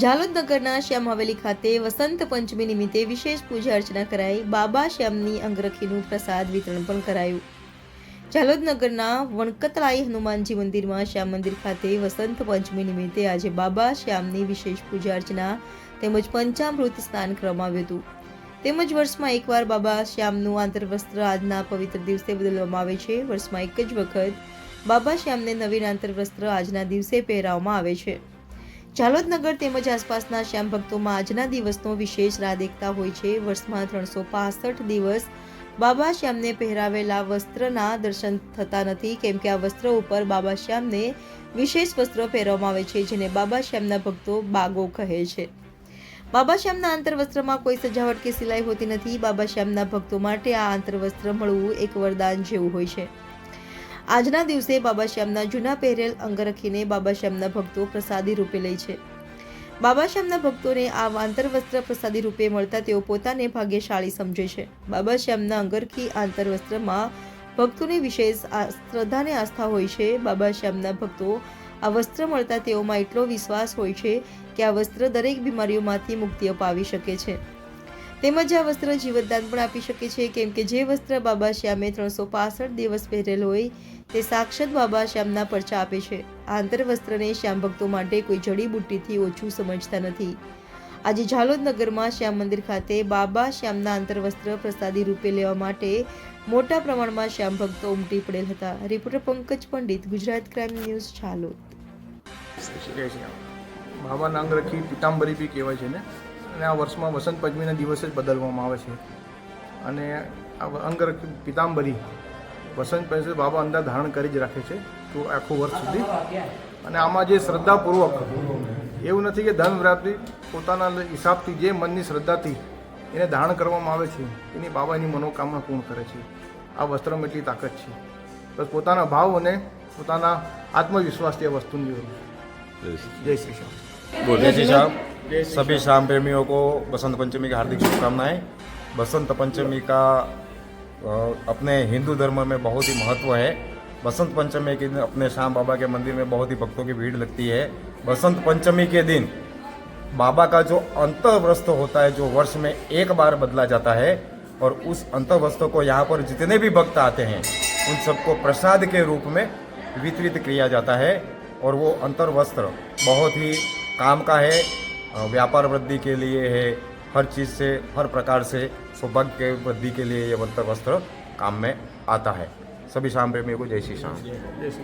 ઝાલોદ નગરના શ્યામ હવેલી ખાતે વસંત પંચમી નિમિત્તે વિશેષ પૂજા અર્ચના કરાઈ બાબા શ્યામની અંગરખીનું પ્રસાદ વિતરણ પણ કરાયું. જાલોદ નગરના વણકતલાઈ હનુમાનજી મંદિરમાં શ્યામ મંદિર ખાતે વસંત પંચમી નિમિત્તે આજે બાબા શ્યામની વિશેષ પૂજા અર્ચના તેમજ પંચામૃત સ્નાન કરવામાં આવ્યું હતું. તેમજ વર્ષમાં એકવાર બાબા શ્યામનું આંતરવસ્ત્ર આજના પવિત્ર દિવસે બદલવામાં આવે છે. વર્ષમાં એક જ વખત બાબા શ્યામને નવીન આંતરવસ્ત્ર આજના દિવસે પહેરાવવામાં આવે છે. ઝાલોદ નગર તેમજ આસપાસના શ્યામ ભક્તોમાં આજના દિવસનો વિશેષ રાહ દેખતા હોય છે. વર્ષમાં ત્રણસો પાસઠ દિવસ બાબા શ્યામને પહેરાવેલા વસ્ત્રના દર્શન થતા નથી. કેમ કે આ વસ્ત્ર ઉપર બાબા શ્યામને વિશેષ વસ્ત્ર પહેરવામાં આવે છે, જેને બાબા શ્યામના ભક્તો બાગો કહે છે. બાબા શ્યામના આંતરવસ્ત્રમાં કોઈ સજાવટ કે સિલાઈ હોતી નથી. બાબા શ્યામના ભક્તો માટે આ આંતરવસ્ત્ર મળવું એક વરદાન જેવું હોય છે. આજના દિવસે બાબા શ્યામના જૂના પહેરેલ અંગરખીને બાબા શ્યામના ભક્તો પ્રસાદી રૂપે લે છે. બાબા શ્યામના ભક્તોને આ આંતરવસ્ત્ર પ્રસાદી રૂપે મળતા તેઓ પોતાને ભાગ્યશાળી સમજે છે. બાબા શ્યામના અંગરખી આંતરવસ્ત્રમાં ભક્તોની વિશેષ આ- શ્રદ્ધા આસ્થા હોય છે. બાબા શ્યામના ભક્તો આ વસ્ત્ર મળતા તેઓમાં એટલો વિશ્વાસ હોય છે કે આ વસ્ત્ર દરેક બીમારીઓમાંથી મુક્તિ અપાવી શકે છે. તેમજ આ વસ્ત્ર જીવતદાન પણ આપી શકે છે. કેમ કે જે વસ્ત્ર બાબા શ્યામે ત્રણસો પાસઠ દિવસ પહેરેલ હોય, તે સાક્ષાત બાબા શ્યામના પરચા આપે છે. આ આંતરવસ્ત્રને શ્યામ ભક્તો માટે કોઈ જડીબુટ્ટીથી ઓછું સમજતા નથી. આજે ઝાલોદ નગરમાં શ્યામ મંદિર ખાતે બાબા શ્યામના આંતરવસ્ત્ર પ્રસાદી રૂપે લેવા માટે મોટા પ્રમાણમાં શ્યામ ભક્તો ઉમટી પડેલ હતા. Reporter Pankaj Pandit, Gujarat crime news, Jhalod. બાબા નાંગ રખી પિતાંબરી બી કહેવાય છે ને? અને આ વર્ષમાં વસંત પંચમીના દિવસે જ બદલવામાં આવે છે. અને આ અંગરખ પિતાંબરી વસંત પંચમી બાબા અંદર ધારણ કરી જ રાખે છે તો આખું વર્ષ સુધી. અને આમાં જે શ્રદ્ધાપૂર્વક એવું નથી કે ધન વ્રાપથી પોતાના હિસાબથી જે મનની શ્રદ્ધાથી એને ધારણ કરવામાં આવે છે એની બાબા એની મનોકામના પૂર્ણ કરે છે. આ વસ્ત્રમાં એટલી તાકાત છે. બસ પોતાના ભાવ અને પોતાના આત્મવિશ્વાસથી આ વસ્તુની જરૂર. જય શ્રી શ્યામ જય શ્રી શ્યામ सभी शाम प्रेमियों को बसंत पंचमी की हार्दिक शुभकामनाएँ। बसंत पंचमी का अपने हिंदू धर्म में बहुत ही महत्व है। बसंत पंचमी के दिन अपने श्याम बाबा के मंदिर में बहुत ही भक्तों की भीड़ लगती है। बसंत पंचमी के दिन बाबा का जो अंतर वस्त्र होता है, जो वर्ष में एक बार बदला जाता है और उस अंतर वस्त्र को यहाँ पर जितने भी भक्त आते हैं, उन सबको प्रसाद के रूप में वितरित किया जाता है। और वो अंतर वस्त्र बहुत ही काम का है। व्यापार वृद्धि के लिए है हर चीज़ से हर प्रकार से सौभाग्य के वृद्धि के लिए ये अंतर वस्त्र काम में आता है सभी शाम प्रेमियों को जय श्री श्याम जय श्री